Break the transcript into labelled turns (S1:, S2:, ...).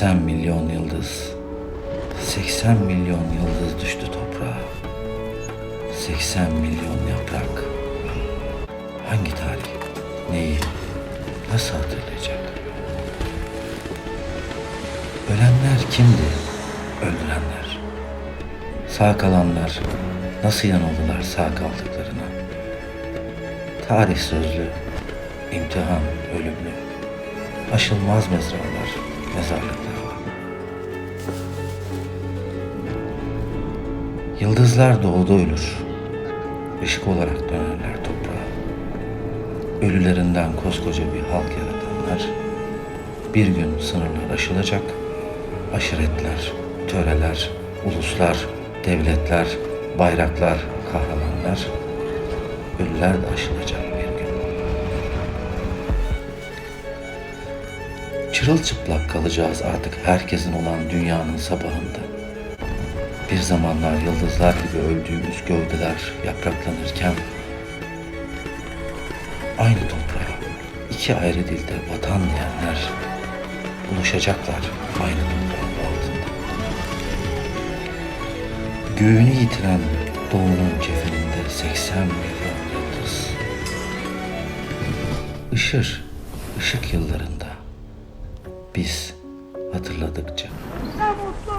S1: 80 milyon yıldız. 80 milyon yıldız düştü toprağa. 80 milyon yaprak. Hangi tarih, neyi, nasıl hatırlayacak? Ölenler kimdi? Öldürenler. Sağ kalanlar nasıl yanıldılar sağ kaldıklarına? Tarih sözlü, imtihan ölümlü, aşılmaz mezralar, mezarlıklar. Yıldızlar doğuda ölür, ışık olarak dönerler toprağa. Ölülerinden koskoca bir halk yaratanlar, bir gün sınırlar aşılacak, aşiretler, töreler, uluslar, devletler, bayraklar, kahramanlar, ölüler de aşılacak Çırılçıplak kalacağız artık herkesin olan dünyanın sabahında. Bir zamanlar yıldızlar gibi öldüğümüz gövdeler yapraklanırken aynı toprağa iki ayrı dilde vatan diyenler buluşacaklar aynı toprağın altında. Göğünü yitiren doğunun kefeninde 80 milyon yıldız. Işır, ışık yıllarında biz hatırladıkça.
S2: Ne mutlu